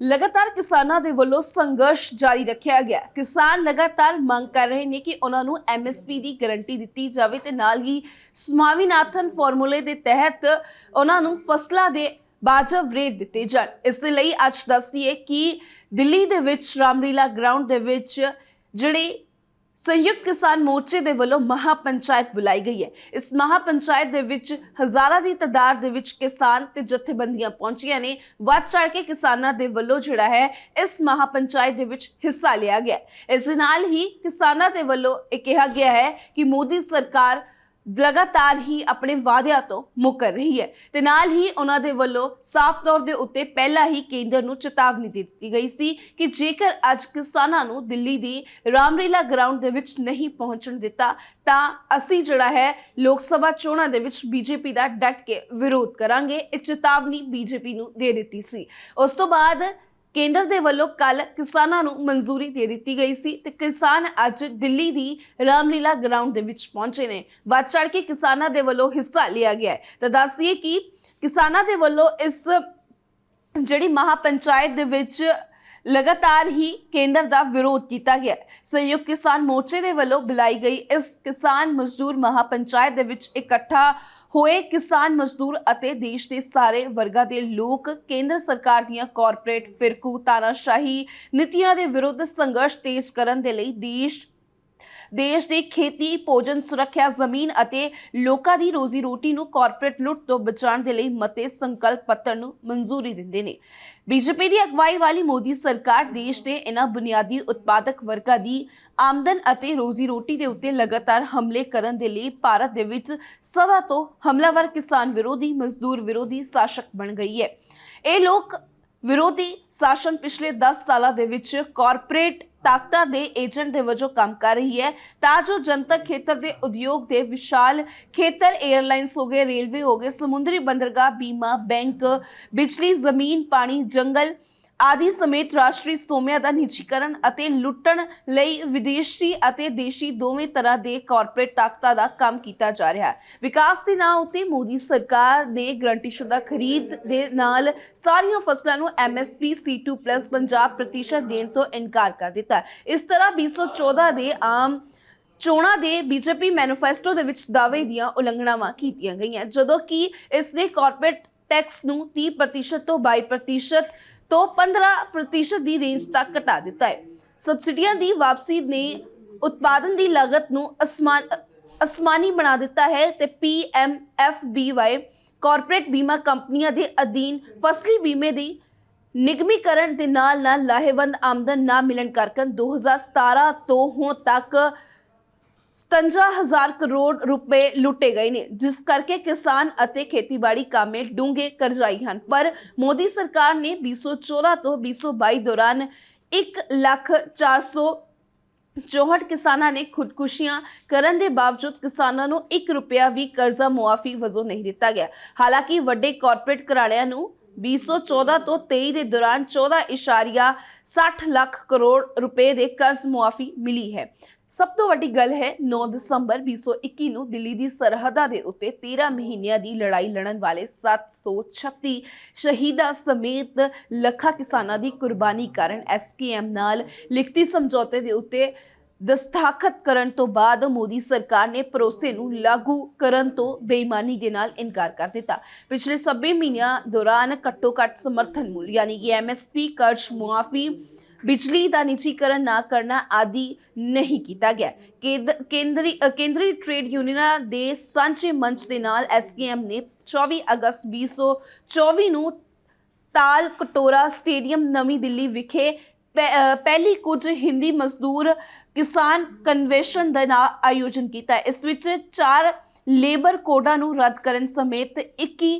ਲਗਾਤਾਰ ਕਿਸਾਨਾਂ ਦੇ ਵੱਲੋਂ ਸੰਘਰਸ਼ ਜਾਰੀ ਰੱਖਿਆ ਗਿਆ। ਕਿਸਾਨ ਲਗਾਤਾਰ ਮੰਗ ਕਰ ਰਹੇ ਨੇ ਕਿ ਉਹਨਾਂ ਨੂੰ ਐਮਐਸਪੀ ਦੀ ਗਾਰੰਟੀ ਦਿੱਤੀ ਜਾਵੇ ਤੇ ਨਾਲ ਹੀ ਸਮਾਵੀਨਾਥਨ ਫਾਰਮੂਲੇ ਦੇ ਤਹਿਤ ਉਹਨਾਂ ਨੂੰ ਫਸਲਾਂ ਦੇ ਵਾਜਬ ਰੇਟ ਦਿੱਤੇ ਜਾਣ। ਇਸ ਦੇ ਲਈ ਅੱਜ ਦੱਸੀਏ ਕਿ ਦਿੱਲੀ ਦੇ ਵਿੱਚ ਰਾਮਲੀਲਾ ਗਰਾਊਂਡ ਦੇ ਵਿੱਚ ਜਿਹੜੇ ਸੰਯੁਕਤ ਕਿਸਾਨ ਮੋਰਚੇ ਦੇ ਵੱਲੋਂ ਮਹਾ ਪੰਚਾਇਤ ਬੁਲਾਈ ਗਈ ਹੈ। ਇਸ ਮਹਾ ਪੰਚਾਇਤ ਦੇ ਵਿੱਚ ਹਜ਼ਾਰਾਂ ਦੀ ਤਾਦਾਦ ਦੇ ਵਿੱਚ ਕਿਸਾਨ ਤੇ ਜਥੇਬੰਦੀਆਂ ਪਹੁੰਚੀਆਂ ਨੇ। ਵੱਧ ਚੜ ਕੇ ਕਿਸਾਨਾਂ ਦੇ ਵੱਲੋਂ ਜਿਹੜਾ ਹੈ, ਇਸ ਮਹਾ ਪੰਚਾਇਤ ਦੇ ਵਿੱਚ ਹਿੱਸਾ ਲਿਆ ਗਿਆ। ਇਸ ਨਾਲ ਹੀ ਕਿਸਾਨਾਂ ਦੇ ਵੱਲੋਂ ਇਹ ਕਿਹਾ ਗਿਆ ਹੈ ਕਿ ਮੋਦੀ ਸਰਕਾਰ ਲਗਾਤਾਰ ਹੀ ਆਪਣੇ ਵਾਅਦਿਆਂ ਤੋਂ ਮੁਕਰ ਰਹੀ ਹੈ ਤੇ ਨਾਲ ਹੀ ਉਹਨਾਂ ਦੇ ਵੱਲੋਂ ਸਾਫ਼ ਤੌਰ ਦੇ ਉੱਤੇ ਪਹਿਲਾਂ ਹੀ ਕੇਂਦਰ ਨੂੰ ਚੇਤਾਵਨੀ ਦੇ ਦਿੱਤੀ ਗਈ ਸੀ ਕਿ ਜੇਕਰ ਅੱਜ ਕਿਸਾਨਾਂ ਨੂੰ ਦਿੱਲੀ ਦੀ ਰਾਮਲੀਲਾ ਗਰਾਊਂਡ ਦੇ ਵਿੱਚ ਨਹੀਂ ਪਹੁੰਚਣ ਦਿੱਤਾ, ਤਾਂ ਅਸੀਂ ਜਿਹੜਾ ਹੈ ਲੋਕ ਸਭਾ ਚੋਣਾਂ ਦੇ ਵਿੱਚ ਬੀਜੇਪੀ ਦਾ ਡਟ ਕੇ ਵਿਰੋਧ ਕਰਾਂਗੇ। ਇਹ ਚੇਤਾਵਨੀ ਬੀਜੇਪੀ ਨੂੰ ਦੇ ਦਿੱਤੀ ਸੀ। ਉਸ ਤੋਂ ਬਾਅਦ ਕੇਂਦਰ ਦੇ ਵੱਲੋਂ ਕੱਲ ਕਿਸਾਨਾਂ ਨੂੰ ਮਨਜ਼ੂਰੀ ਦੇ ਦਿੱਤੀ ਗਈ ਸੀ ਤੇ ਕਿਸਾਨ ਅੱਜ ਦਿੱਲੀ ਦੀ ਰਾਮਲੀਲਾ ਗਰਾਊਂਡ ਦੇ ਵਿੱਚ ਪਹੁੰਚੇ ਨੇ। ਵੱਧ ਚੜ ਕੇ ਕਿਸਾਨਾਂ ਦੇ ਵੱਲੋਂ ਹਿੱਸਾ ਲਿਆ ਗਿਆ ਹੈ। ਤਾਂ ਦੱਸ ਦਈਏ ਕਿ ਕਿਸਾਨਾਂ ਦੇ ਵੱਲੋਂ ਇਸ ਜਿਹੜੀ ਮਹਾ ਪੰਚਾਇਤ ਦੇ ਵਿੱਚ ਲਗਾਤਾਰ ਹੀ ਕੇਂਦਰ ਦਾ ਵਿਰੋਧ ਕੀਤਾ ਗਿਆ ਸੰਯੁਕਤ ਕਿਸਾਨ ਮੋਰਚੇ ਦੇ ਵੱਲੋਂ ਬੁਲਾਈ ਗਈ ਇਸ ਕਿਸਾਨ ਮਜ਼ਦੂਰ ਮਹਾ ਪੰਚਾਇਤ ਦੇ ਵਿੱਚ ਇਕੱਠਾ ਹੋਏ ਕਿਸਾਨ ਮਜ਼ਦੂਰ ਅਤੇ ਦੇਸ਼ ਦੇ ਸਾਰੇ ਵਰਗਾਂ ਦੇ ਲੋਕ ਕੇਂਦਰ ਸਰਕਾਰ ਦੀਆਂ ਕਾਰਪੋਰੇਟ ਫਿਰਕੂ, ਤਾਨਾਸ਼ਾਹੀ ਨੀਤੀਆਂ ਦੇ ਵਿਰੁੱਧ ਸੰਘਰਸ਼ ਤੇਜ਼ ਕਰਨ ਦੇ ਲਈ ਦੇਸ਼ ਦੇਸ਼ ਦੇ ਖੇਤੀ, ਭੋਜਨ, ਸੁਰੱਖਿਆ, ਜ਼ਮੀਨ ਅਤੇ ਲੋਕਾਂ ਦੀ ਰੋਜ਼ੀ ਰੋਟੀ ਨੂੰ ਕਾਰਪੋਰੇਟ ਲੁੱਟ ਤੋਂ ਬਚਾਉਣ ਦੇ ਲਈ ਮਤੇ ਸੰਕਲਪ ਪੱਤਰ ਨੂੰ ਮਨਜ਼ੂਰੀ ਦਿੰਦੇ ਨੇ। ਬੀਜੇਪੀ ਦੀ ਅਗਵਾਈ ਵਾਲੀ ਮੋਦੀ ਸਰਕਾਰ ਦੇਸ਼ ਦੇ ਇਹਨਾਂ ਬੁਨਿਆਦੀ ਉਤਪਾਦਕ ਵਰਗਾਂ ਦੀ ਆਮਦਨ ਅਤੇ ਰੋਜ਼ੀ ਰੋਟੀ ਦੇ ਉੱਤੇ ਲਗਾਤਾਰ ਹਮਲੇ ਕਰਨ ਦੇ ਲਈ ਭਾਰਤ ਦੇ ਵਿੱਚ ਸਦਾ ਤੋਂ ਹਮਲਾਵਰ ਕਿਸਾਨ ਵਿਰੋਧੀ, ਮਜ਼ਦੂਰ ਵਿਰੋਧੀ ਸ਼ਾਸਕ ਬਣ ਗਈ ਹੈ। ਇਹ ਲੋਕ ਵਿਰੋਧੀ ਸ਼ਾਸਨ ਪਿਛਲੇ 10 ਸਾਲਾਂ ਦੇ ਵਿੱਚ ਕਾਰਪੋਰੇਟ ਤਾਕਤਾਂ ਦੇ ਏਜੰਟ ਦੇ ਵਜੋਂ ਕੰਮ ਕਰ ਰਹੀ ਹੈ। ਤਾਂ ਜੋ ਜਨਤਕ ਖੇਤਰ ਦੇ ਉਦਯੋਗ ਦੇ ਵਿਸ਼ਾਲ ਖੇਤਰ 에ਅਰਲਾਈਨਸ ਹੋ ਗਏ, ਰੇਲਵੇ ਹੋ ਗਏ, ਸਮੁੰਦਰੀ ਬੰਦਰਗਾਹ, ਬੀਮਾ, ਬੈਂਕ, ਬਿਜਲੀ, ਜ਼ਮੀਨ, ਪਾਣੀ, ਜੰਗਲ ਆਦਿ ਸਮੇਤ ਰਾਸ਼ਟਰੀ ਸੋਮਿਆਂ ਦਾ ਨਿੱਜੀਕਰਨ ਅਤੇ ਲੁੱਟਣ ਲਈ ਵਿਦੇਸ਼ੀ ਅਤੇ ਦੇਸ਼ੀ ਦੋਵੇਂ ਤਰ੍ਹਾਂ ਦੇ ਕਾਰਪੋਰੇਟ ਤਾਕਤਾਂ ਦਾ ਕੰਮ ਕੀਤਾ ਜਾ ਰਿਹਾ ਹੈ। ਵਿਕਾਸ ਦੇ ਨਾਂ ਉੱਤੇ ਮੋਦੀ ਸਰਕਾਰ ਨੇ ਗਰੰਟੀਸ਼ੁਦਾ ਖਰੀਦ ਦੇ ਨਾਲ ਸਾਰੀਆਂ ਫਸਲਾਂ ਨੂੰ ਐਮਐਸਪੀ C2+ 50% ਦੇਣ ਤੋਂ ਇਨਕਾਰ ਕਰ ਦਿੱਤਾ ਇਸ ਤਰ੍ਹਾਂ 2014 ਦੇ ਆਮ ਚੋਣਾਂ ਦੇ ਬੀਜੇਪੀ ਮੈਨੀਫੈਸਟੋ ਦੇ ਵਿੱਚ ਦਾਅਵੇ ਦੀਆਂ ਉਲੰਘਣਾਵਾਂ ਕੀਤੀਆਂ ਗਈਆਂ, ਜਦੋਂ ਕਿ ਇਸ ਨੇ ਕਾਰਪੋਰੇਟ ਟੈਕਸ ਨੂੰ 30% ਤੋਂ 22% ਤੋਂ 15% ਦੀ ਰੇਂਜ ਤੱਕ ਘਟਾ ਦਿੱਤਾ ਹੈ। ਸਬਸਿਡੀਆਂ ਦੀ ਵਾਪਸੀ ਨੇ ਉਤਪਾਦਨ ਦੀ ਲਾਗਤ ਨੂੰ ਅਸਮਾਨ, ਅਸਮਾਨੀ ਬਣਾ ਦਿੱਤਾ ਹੈ ਤੇ PMFBY ਕਾਰਪੋਰੇਟ ਬੀਮਾ ਕੰਪਨੀਆਂ ਦੇ ਅਧੀਨ ਫਸਲੀ ਬੀਮੇ ਦੀ ਨਿਗਮੀਕਰਨ ਦੇ ਨਾਲ ਨਾਲ ਲਾਹੇਵੰਦ ਆਮਦਨ ਨਾ ਮਿਲਣ ਕਰਕੇ 2017 ਤੋਂ ਹੁਣ ਤੱਕ 57000 ਕਰੋੜ ਰੁਪਏ ਲੁੱਟੇ ਗਏ ਨੇ, ਜਿਸ ਕਰਕੇ ਕਿਸਾਨ ਅਤੇ ਖੇਤੀਬਾੜੀ ਕਾਮੇ ਡੂੰਘੇ ਕਰਜ਼ਾਈ ਹਨ। ਪਰ ਮੋਦੀ ਸਰਕਾਰ ਨੇ 2014 ਤੋਂ 2022 ਦੌਰਾਨ 1 ਲੱਖ 400 64 ਕਿਸਾਨਾਂ ਨੇ ਖੁਦਕੁਸ਼ੀਆਂ ਕਰਨ ਦੇ ਬਾਵਜੂਦ ਕਿਸਾਨਾਂ ਨੂੰ 1 ਰੁਪਿਆ ਵੀ ਕਰਜ਼ਾ ਮੁਆਫੀ ਵਜੋਂ ਨਹੀਂ ਦਿੱਤਾ ਗਿਆ। ਹਾਲਾਂਕਿ ਵੱਡੇ ਕਾਰਪੋਰੇਟ ਘਰਾਣਿਆਂ ਨੂੰ 2014 ਤੋਂ 23 ਦੇ ਦੌਰਾਨ 14.60 ਲੱਖ ਕਰੋੜ ਰੁਪਏ ਦੇ ਕਰਜ਼ ਮੁਆਫੀ ਮਿਲੀ ਹੈ। ਸਭ ਤੋਂ ਵੱਡੀ ਗੱਲ ਹੈ 9 ਦਸੰਬਰ 2021 ਨੂੰ ਦਿੱਲੀ ਦੀ ਸਰਹੱਦਾਂ ਦੇ ਉੱਤੇ 13 ਮਹੀਨਿਆਂ ਦੀ ਲੜਾਈ ਲੜਨ ਵਾਲੇ 736 ਸ਼ਹੀਦਾਂ ਸਮੇਤ ਲੱਖਾਂ ਕਿਸਾਨਾਂ ਦੀ ਕੁਰਬਾਨੀ ਕਾਰਨ ਐਸਕੇਐਮ ਨਾਲ ਲਿਖਤੀ ਸਮਝੌਤੇ ਦੇ ਉੱਤੇ ਦਸਤਾਖਤ ਕਰਨ ਤੋਂ ਬਾਅਦ ਮੋਦੀ ਸਰਕਾਰ ਨੇ ਭਰੋਸੇ ਨੂੰ ਲਾਗੂ ਕਰਨ ਤੋਂ ਬੇਈਮਾਨੀ ਦੇ ਨਾਲ ਇਨਕਾਰ ਕਰ ਦਿੱਤਾ। ਪਿਛਲੇ 26 ਮਹੀਨਿਆਂ ਦੌਰਾਨ ਘੱਟੋ-ਘੱਟ ਸਮਰਥਨ ਮੁੱਲ, ਯਾਨੀ ਕਿ ਐਮਐਸਪੀ ਕਰਜ਼ ਮੁਆਫੀ, ਬਿਜਲੀ ਦਾ ਨਿੱਜੀਕਰਨ ਨਾ ਕਰਨਾ ਆਦਿ ਨਹੀਂ ਕੀਤਾ ਗਿਆ। ਕੇਂਦ- ਕੇਂਦਰੀ ਕੇਂਦਰੀ ਟ੍ਰੇਡ ਯੂਨੀਅਨਾਂ ਦੇ ਸਾਂਝੇ ਮੰਚ ਦੇ ਨਾਲ ਐਸਕੇਐਮ ਨੇ 24 ਅਗਸਤ 2024 ਨੂੰ ਤਾਲ ਕਟੋਰਾ ਸਟੇਡੀਅਮ ਨਵੀਂ ਦਿੱਲੀ ਵਿਖੇ ਪਹਿ- ਪਹਿਲੀ ਕੁਝ ਹਿੰਦੀ ਮਜ਼ਦੂਰ ਕਿਸਾਨ ਕਨਵੈਨਸ਼ਨ ਦਾ ਆਯੋਜਨ ਕੀਤਾ ਇਸ ਵਿੱਚ ਚਾਰ ਲੇਬਰ ਕੋਡਾਂ ਨੂੰ ਰੱਦ ਕਰਨ ਸਮੇਤ 21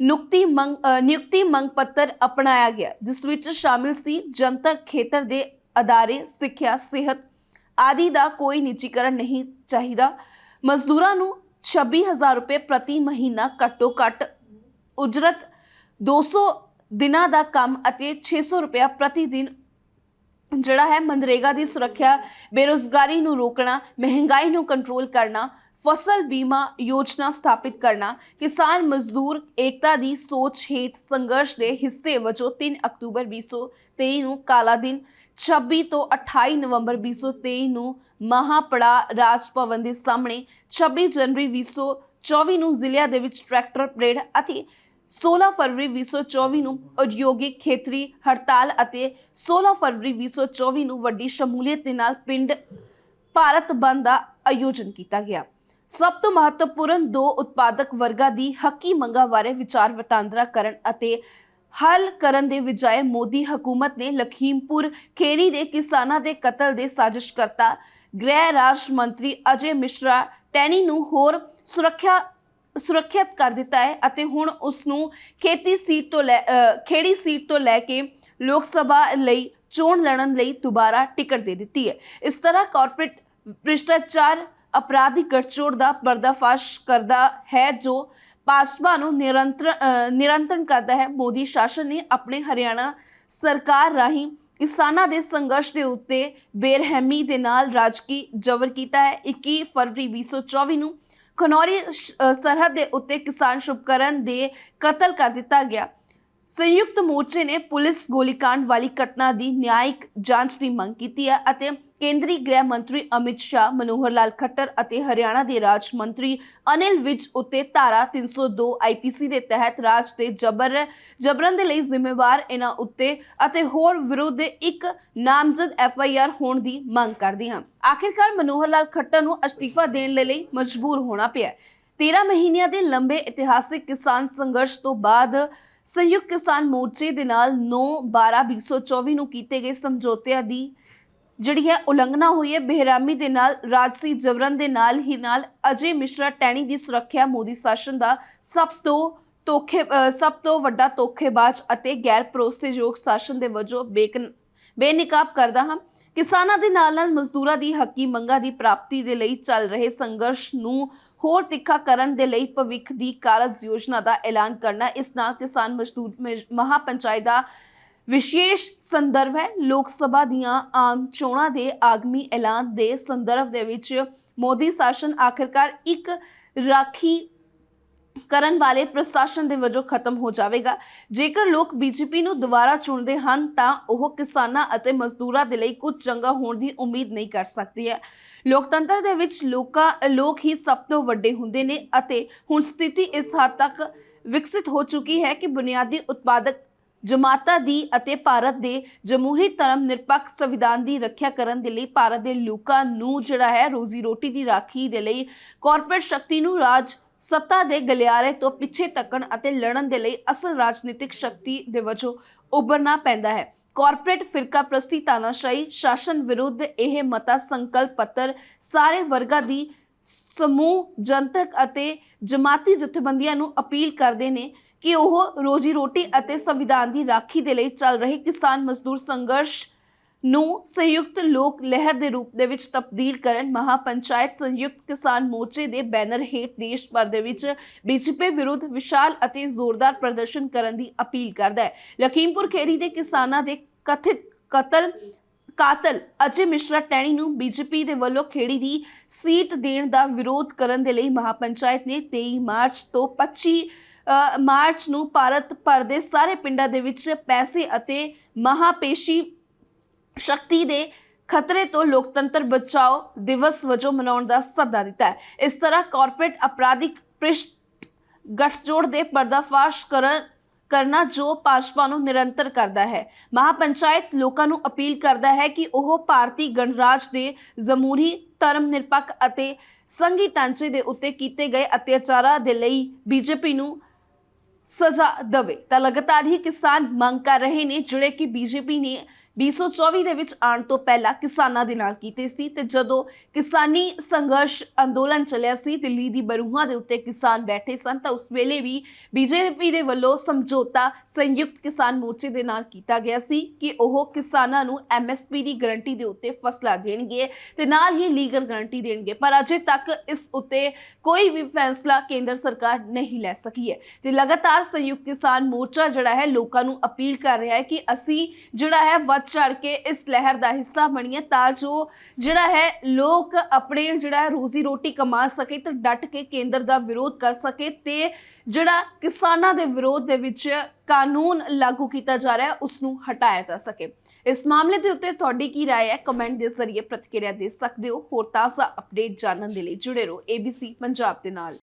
ਨੁਕਤੀ ਮੰਗ ਨਿਯੁਕਤੀ ਮੰਗ ਪੱਤਰ ਅਪਣਾਇਆ ਗਿਆ, ਜਿਸ ਵਿੱਚ ਸ਼ਾਮਿਲ ਸੀ ਜਨਤਕ ਖੇਤਰ ਦੇ ਅਦਾਰੇ, ਸਿੱਖਿਆ, ਸਿਹਤ ਆਦਿ ਦਾ ਕੋਈ ਨਿੱਜੀਕਰਨ ਨਹੀਂ ਚਾਹੀਦਾ। ਮਜ਼ਦੂਰਾਂ ਨੂੰ 26000 ਰੁਪਏ ਪ੍ਰਤੀ ਮਹੀਨਾ ਘੱਟੋ ਘੱਟ ਉਜਰਤ 200 ਦਿਨਾਂ ਦਾ ਕੰਮ ਅਤੇ 600 ਰੁਪਏ ਪ੍ਰਤੀ ਦਿਨ ਜਿਹੜਾ ਹੈ ਮਨਰੇਗਾ ਦੀ ਸੁਰੱਖਿਆ, ਬੇਰੋਜ਼ਗਾਰੀ ਨੂੰ ਰੋਕਣਾ, ਮਹਿੰਗਾਈ ਨੂੰ ਕੰਟਰੋਲ ਕਰਨਾ, ਫਸਲ ਬੀਮਾ ਯੋਜਨਾ ਸਥਾਪਿਤ ਕਰਨਾ, ਕਿਸਾਨ ਮਜ਼ਦੂਰ ਏਕਤਾ ਦੀ ਸੋਚ ਹੇਠ ਸੰਘਰਸ਼ ਦੇ ਹਿੱਸੇ ਵਜੋਂ 3 ਅਕਤੂਬਰ 2023 ਨੂੰ ਕਾਲਾ ਦਿਨ 26 ਤੋਂ 28 ਨਵੰਬਰ 2023 ਨੂੰ ਮਹਾਪੜਾ ਰਾਜ ਭਵਨ ਦੇ ਸਾਹਮਣੇ 26 ਜਨਵਰੀ 2024 ਨੂੰ ਜ਼ਿਲ੍ਹਿਆਂ ਦੇ ਵਿੱਚ ਟਰੈਕਟਰ ਪਰੇਡ ਅਤੇ 16 ਫਰਵਰੀ 2024 ਨੂੰ ਉਦਯੋਗਿਕ ਖੇਤਰੀ ਹੜਤਾਲ ਅਤੇ 16 ਫਰਵਰੀ 2024 ਨੂੰ ਵੱਡੀ ਸ਼ਮੂਲੀਅਤ ਦੇ ਨਾਲ ਪਿੰਡ ਭਾਰਤ ਬੰਦ ਦਾ ਆਯੋਜਨ ਕੀਤਾ ਗਿਆ। ਸਭ ਤੋਂ ਮਹੱਤਵਪੂਰਨ ਦੋ ਉਤਪਾਦਕ ਵਰਗਾਂ ਦੀ ਹੱਕੀ ਮੰਗਾਂ ਬਾਰੇ ਵਿਚਾਰ ਵਟਾਂਦਰਾ ਕਰਨ ਅਤੇ ਹੱਲ ਕਰਨ ਦੇ ਵਿਜਾਏ ਮੋਦੀ ਹਕੂਮਤ ਨੇ ਲਖੀਮਪੁਰ ਖੇਰੀ ਦੇ ਕਿਸਾਨਾਂ ਦੇ ਕਤਲ ਦੇ ਸਾਜ਼ਿਸ਼ਕਰਤਾ ਗ੍ਰਹਿ ਰਾਜ ਮੰਤਰੀ ਅਜੇ ਮਿਸ਼ਰਾ ਟੈਨੀ ਨੂੰ ਹੋਰ ਸੁਰੱਖਿਆ ਸੁਰੱਖਿਅਤ ਕਰ ਦਿੱਤਾ ਹੈ ਅਤੇ ਹੁਣ ਉਸ ਨੂੰ ਖੇਤੀ ਸੀਟ ਤੋਂ ਲੈ ਖੇੜੀ ਸੀਟ ਤੋਂ ਲੈ ਕੇ ਲੋਕ ਸਭਾ ਲਈ ਚੋਣ ਲੜਨ ਲਈ ਦੁਬਾਰਾ ਟਿਕਟ ਦੇ ਦਿੱਤੀ ਹੈ। ਇਸ ਤਰ੍ਹਾਂ ਕਾਰਪੋਰੇਟ ਭ੍ਰਿਸ਼ਟਾਚਾਰ ਅਪਰਾਧਿਕ ਗਠਜੋੜ ਦਾ ਪਰਦਾਫਾਸ਼ ਕਰਦਾ ਹੈ ਜੋ ਭਾਜਪਾ ਨੂੰ ਨਿਰੰਤਰ ਅ, ਕਰਦਾ ਹੈ। ਮੋਦੀ ਸ਼ਾਸਨ ਨੇ ਆਪਣੇ ਹਰਿਆਣਾ ਸਰਕਾਰ ਰਾਹੀਂ ਕਿਸਾਨਾਂ ਦੇ ਸੰਘਰਸ਼ ਦੇ ਉੱਤੇ ਬੇਰਹਿਮੀ ਦੇ ਨਾਲ ਰਾਜਕੀ ਜ਼ਬਰ ਕੀਤਾ ਹੈ। 21 ਫਰਵਰੀ 2024 ਨੂੰ ਖਨੌਰੀ ਸ਼- ਸਰਹੱਦ ਦੇ ਉੱਤੇ ਕਿਸਾਨ ਸ਼ੁਭਕਰਨ ਦੇ ਕਤਲ ਕਰ ਦਿੱਤਾ ਗਿਆ। ਸੰਯੁਕਤ ਮੋਰਚੇ ਨੇ ਪੁਲਿਸ ਗੋਲੀकांड ਵਾਲੀ ਘਟਨਾ ਦੀ ਨਿਆਇਕ ਜਾਂਚ ਦੀ ਮੰਗ ਕੀਤੀ ਹੈ ਅਤੇ ਕੇਂਦਰੀ ਗ੍ਰਹਿ ਮੰਤਰੀ ਅਮਿਤ ਸ਼ਾਹ, ਮਨੋਹਰ ਲਾਲ ਖੱਟਰ ਅਤੇ ਹਰਿਆਣਾ ਦੇ ਰਾਜ ਮੰਤਰੀ ਅਨਿਲ ਵਿਜ ਉੱਤੇ ਧਾਰਾ 302 ਆਈਪੀਸੀ ਦੇ ਤਹਿਤ ਰਾਜ ਤੇ ਜਬਰ ਜਬਰਨ ਦੇ ਲਈ ਜ਼ਿੰਮੇਵਾਰ ਇਹਨਾਂ ਉੱਤੇ ਅਤੇ ਹੋਰ ਵਿਰੁੱਧ ਇੱਕ ਨਾਮਜ਼ਦ ਐਫਆਈਆਰ ਹੋਣ ਦੀ ਮੰਗ ਕਰਦੀ ਹਾਂ ਆਖਿਰਕਾਰ ਮਨੋਹਰ ਲਾਲ ਖੱਟਰ ਨੂੰ ਅਸਤੀਫਾ ਦੇਣ ਲਈ ਮਜਬੂਰ ਹੋਣਾ ਪਿਆ 13 ਮਹੀਨਿਆਂ ਦੇ ਲੰਬੇ ਇਤਿਹਾਸਿਕ ਕਿਸਾਨ ਸੰਘਰਸ਼ ਤੋਂ ਬਾਅਦ ਸੰਯੁਕਤ ਕਿਸਾਨ ਮੋਰਚੇ ਦੇ ਨਾਲ 9 12 2024 ਨੂੰ ਕੀਤੇ ਗਏ ਸਮਝੌਤਿਆਂ ਦੀ ਜਿਹੜੀ ਹੈ ਉਲੰਘਣਾ ਹੋਈ ਹੈ ਬੇਹਰਾਮੀ ਦੇ ਨਾਲ, ਰਾਜਸੀ ਜਬਰਨ ਦੇ ਨਾਲ ਹੀ ਨਾਲ ਅਜੇ ਮਿਸ਼ਰਾ ਟੈਣੀ ਦੀ ਸੁਰੱਖਿਆ ਮੋਦੀ ਸ਼ਾਸਨ ਦਾ ਸਭ ਤੋਂ ਤੋਖੇ ਸਭ ਤੋਂ ਵੱਡਾ ਤੋਖੇਬਾਜ਼ ਅਤੇ ਗੈਰ ਭਰੋਸੇਯੋਗ ਸ਼ਾਸਨ ਦੇ ਵਜੋਂ ਬੇਕਨ ਕਰਦਾ ਹਾਂ। ਕਿਸਾਨਾਂ ਦੇ ਨਾਲ ਨਾਲ ਮਜ਼ਦੂਰਾਂ ਦੀ ਹੱਕੀ ਮੰਗਾਂ ਦੀ ਪ੍ਰਾਪਤੀ ਦੇ ਲਈ ਚੱਲ ਰਹੇ ਸੰਘਰਸ਼ ਨੂੰ ਹੋਰ ਤਿੱਖਾ ਕਰਨ ਦੇ ਲਈ ਭਵਿੱਖ ਦੀ ਕਾਰਜ ਯੋਜਨਾ ਦਾ ਐਲਾਨ ਕਰਨਾ, ਇਸ ਨਾਲ ਕਿਸਾਨ ਮਜ਼ਦੂਰ ਮ- ਮਹਾਪੰਚਾਇਤ ਦਾ ਵਿਸ਼ੇਸ਼ ਸੰਦਰਭ ਹੈ। ਲੋਕ ਸਭਾ ਦੀਆਂ ਆਮ ਚੋਣਾਂ ਦੇ ਆਗਮੀ ਐਲਾਨ ਦੇ ਸੰਦਰਭ ਦੇ ਵਿੱਚ ਮੋਦੀ ਸ਼ਾਸਨ ਆਖਿਰਕਾਰ ਇੱਕ ਰਾਖੀ ਕਰਨ ਵਾਲੇ ਪ੍ਰਸ਼ਾਸਨ ਦੇ ਵਜੋਂ ਖਤਮ ਹੋ ਜਾਵੇਗਾ। ਜੇਕਰ ਲੋਕ ਬੀਜੇਪੀ ਨੂੰ ਦੁਬਾਰਾ ਚੁਣਦੇ ਹਨ, ਤਾਂ ਉਹ ਕਿਸਾਨਾਂ ਅਤੇ ਮਜ਼ਦੂਰਾਂ ਦੇ ਲਈ ਕੁਝ ਚੰਗਾ ਹੋਣ ਦੀ ਉਮੀਦ ਨਹੀਂ ਕਰ ਸਕਦੀ ਹੈ। ਲੋਕਤੰਤਰ ਦੇ ਵਿੱਚ ਲੋਕਾਂ, ਲੋਕ ਹੀ ਸਭ ਤੋਂ ਵੱਡੇ ਹੁੰਦੇ ਨੇ ਅਤੇ ਹੁਣ ਸਥਿਤੀ ਇਸ ਹੱਦ ਤੱਕ ਵਿਕਸਿਤ ਹੋ ਚੁੱਕੀ ਹੈ ਕਿ ਬੁਨਿਆਦੀ ਉਤਪਾਦਕ ਜਮਾਤਾਂ ਦੀ ਅਤੇ ਭਾਰਤ ਦੇ ਜਮਹੂਰੀ ਧਰਮ ਨਿਰਪੱਖ ਸੰਵਿਧਾਨ ਦੀ ਰੱਖਿਆ ਕਰਨ ਦੇ ਲਈ ਭਾਰਤ ਦੇ ਲੋਕਾਂ ਨੂੰ ਜਿਹੜਾ ਹੈ ਰੋਜ਼ੀ ਰੋਟੀ ਦੀ ਰਾਖੀ ਦੇ ਲਈ ਕਾਰਪੋਰੇਟ ਸ਼ਕਤੀ ਨੂੰ ਰਾਜ ਸੱਤਾ ਦੇ ਗਲਿਆਰੇ ਤੋਂ ਪਿੱਛੇ ਤੱਕਣ ਅਤੇ ਲੜਨ ਦੇ ਲਈ ਅਸਲ ਰਾਜਨੀਤਿਕ ਸ਼ਕਤੀ ਦੇ ਵਜੋਂ ਉੱਭਰਨਾ ਪੈਂਦਾ ਹੈ। ਕਾਰਪੋਰੇਟ ਫਿਰਕਾ ਪ੍ਰਸਤੀ ਤਾਨਾਸ਼ਾਹੀ ਸ਼ਾਸਨ ਵਿਰੁੱਧ ਇਹ ਮਤਾ ਸੰਕਲਪ ਪੱਤਰ ਸਾਰੇ ਵਰਗਾਂ ਦੀ ਸਮੂਹ, ਜਨਤਕ ਅਤੇ ਜਮਾਤੀ ਜਥੇਬੰਦੀਆਂ ਨੂੰ ਅਪੀਲ ਕਰਦੇ ਨੇ ਕਿ ਉਹ ਰੋਜੀ ਰੋਟੀ ਅਤੇ ਸੰਵਿਧਾਨ ਦੀ ਰਾਖੀ ਦੇ ਲਈ ਚੱਲ ਰਹੇ ਕਿਸਾਨ ਮਜ਼ਦੂਰ ਸੰਘਰਸ਼ ਨੂੰ ਸੰਯੁਕਤ ਲੋਕ ਲਹਿਰ ਦੇ ਰੂਪ ਦੇ ਵਿੱਚ ਤਬਦੀਲ ਕਰਨ, ਮਹਾਪੰਚਾਇਤ ਸੰਯੁਕਤ ਕਿਸਾਨ ਮੋਰਚੇ ਦੇ ਬੈਨਰ ਹੇਠ ਦੇਸ਼ ਭਰ ਦੇ ਵਿੱਚ ਬੀਜੇਪੀ ਵਿਰੁੱਧ ਵਿਸ਼ਾਲ ਅਤੇ ਜ਼ੋਰਦਾਰ ਪ੍ਰਦਰਸ਼ਨ ਕਰਨ ਦੀ ਅਪੀਲ ਕਰਦਾ ਹੈ। ਲਖੀਮਪੁਰ ਖੇਰੀ ਦੇ ਕਿਸਾਨਾਂ ਦੇ ਕਥਿਤ ਕਤਲ, ਕਾਤਲ ਅਜੇ ਮਿਸ਼ਰਾ ਟੈਣੀ ਨੂੰ ਬੀਜੇਪੀ ਦੇ ਵੱਲੋਂ ਖੇੜੀ ਦੀ ਸੀਟ ਦੇਣ ਦਾ ਵਿਰੋਧ ਕਰਨ ਦੇ ਲਈ ਮਹਾਪੰਚਾਇਤ ਨੇ 23 ਮਾਰਚ ਤੋਂ 25 ਮਾਰਚ ਨੂੰ ਭਾਰਤ ਭਰ ਦੇ ਸਾਰੇ ਪਿੰਡਾਂ ਦੇ ਵਿੱਚ ਪੈਸੇ ਅਤੇ ਮਹਾਪੇਸ਼ੀ ਸ਼ਕਤੀ ਦੇ ਖਤਰੇ ਤੋਂ ਲੋਕਤੰਤਰ ਬਚਾਓ ਦਿਵਸ ਵਜੋਂ ਮਨਾਉਣ ਦਾ ਸੱਦਾ ਦਿੱਤਾ ਹੈ। ਇਸ ਤਰ੍ਹਾਂ ਕਾਰਪੋਰੇਟ ਅਪਰਾਧਿਕ ਪ੍ਰਿਸ਼ਟ ਗਠਜੋੜ ਦੇ ਪਰਦਾਫਾਸ਼ ਕਰਨ, ਕਰਨਾ ਜੋ ਭਾਜਪਾ ਨੂੰ ਨਿਰੰਤਰ ਕਰਦਾ ਹੈ। ਮਹਾਪੰਚਾਇਤ ਲੋਕਾਂ ਨੂੰ ਅਪੀਲ ਕਰਦਾ ਹੈ ਕਿ ਉਹ ਭਾਰਤੀ ਗਣਰਾਜ ਦੇ ਜਮਹੂਰੀ ਧਰਮ ਨਿਰਪੱਖ ਅਤੇ ਸੰਘੀ ਢਾਂਚੇ ਦੇ ਉੱਤੇ ਕੀਤੇ ਗਏ ਅਤਿਆਚਾਰਾਂ ਦੇ ਲਈ ਬੀਜੇਪੀ ਨੂੰ ਸਜ਼ਾ ਦਵੇ। ਤਾਂ ਲਗਾਤਾਰ ਹੀ ਕਿਸਾਨ ਮੰਗ ਕਰ ਰਹੇ ਨੇ ਜਿਹੜੇ ਕਿ ਬੀਜੇਪੀ ਨੇ 2024 ਦੇ ਵਿੱਚ ਆਉਣ ਤੋਂ ਪਹਿਲਾਂ ਕਿਸਾਨਾਂ ਦੇ ਨਾਲ ਕੀਤੇ ਸੀ ਤੇ ਜਦੋਂ ਕਿਸਾਨੀ ਸੰਘਰਸ਼ ਅੰਦੋਲਨ ਚੱਲਿਆ ਸੀ, ਦਿੱਲੀ ਦੀ ਬਰੂਹਾਂ ਦੇ ਉੱਤੇ ਕਿਸਾਨ ਬੈਠੇ ਸਨ, ਤਾਂ ਉਸ ਵੇਲੇ ਵੀ ਬੀਜੇਪੀ ਦੇ ਵੱਲੋਂ ਸਮਝੌਤਾ ਸੰਯੁਕਤ ਕਿਸਾਨ ਮੋਰਚੇ ਦੇ ਨਾਲ ਕੀਤਾ ਗਿਆ ਸੀ ਕਿ ਉਹ ਕਿਸਾਨਾਂ ਨੂੰ ਐਮਐਸਪੀ ਦੀ ਗਾਰੰਟੀ ਦੇ ਉੱਤੇ ਫਸਲਾ ਦੇਣਗੇ ਤੇ ਨਾਲ ਹੀ ਲੀਗਲ ਗਾਰੰਟੀ ਦੇਣਗੇ। ਪਰ ਅਜੇ ਤੱਕ ਇਸ ਉੱਤੇ ਕੋਈ ਵੀ ਫੈਸਲਾ ਕੇਂਦਰ ਸਰਕਾਰ ਨਹੀਂ ਲੈ ਸਕੀ ਹੈ ਤੇ ਲਗਾਤਾਰ ਸੰਯੁਕਤ ਕਿਸਾਨ ਮੋਰਚਾ ਜਿਹੜਾ ਹੈ, ਲੋਕਾਂ ਨੂੰ ਅਪੀਲ ਕਰ ਰਿਹਾ ਹੈ ਕਿ ਅਸੀਂ ਜਿਹੜਾ ਹੈ, ਵੱਧ ਚੜ ਕੇ ਇਸ ਲਹਿਰ ਦਾ ਹਿੱਸਾ ਬਣੀਏ ਤਾਂ ਜੋ ਜਿਹੜਾ ਹੈ ਲੋਕ ਆਪਣੇ ਜਿਹੜਾ ਹੈ ਰੋਜ਼ੀ ਰੋਟੀ ਕਮਾ ਸਕੇ ਤੇ ਡਟ ਕੇ ਕੇਂਦਰ ਦਾ ਵਿਰੋਧ ਕਰ ਸਕੇ ਤੇ ਜਿਹੜਾ ਕਿਸਾਨਾਂ ਦੇ ਵਿਰੋਧ ਦੇ ਵਿੱਚ ਕਾਨੂੰਨ ਲਾਗੂ ਕੀਤਾ ਜਾ ਰਿਹਾ ਹੈ ਉਸ ਨੂੰ ਹਟਾਇਆ ਜਾ ਸਕੇ ਇਸ ਮਾਮਲੇ ਦੇ ਉੱਤੇ ਤੁਹਾਡੀ ਕੀ رائے ਹੈ ਕਮੈਂਟ ਦੇ ਜ਼ਰੀਏ ਪ੍ਰਤੀਕਿਰਿਆ ਦੇ ਸਕਦੇ ਹੋ ਹੋਰ ਤਾਜ਼ਾ ਅਪਡੇਟ ਜਾਣਨ ਦੇ ਲਈ ਜੁੜੇ ਰਹੋ ABC ਪੰਜਾਬ ਦੇ ਨਾਲ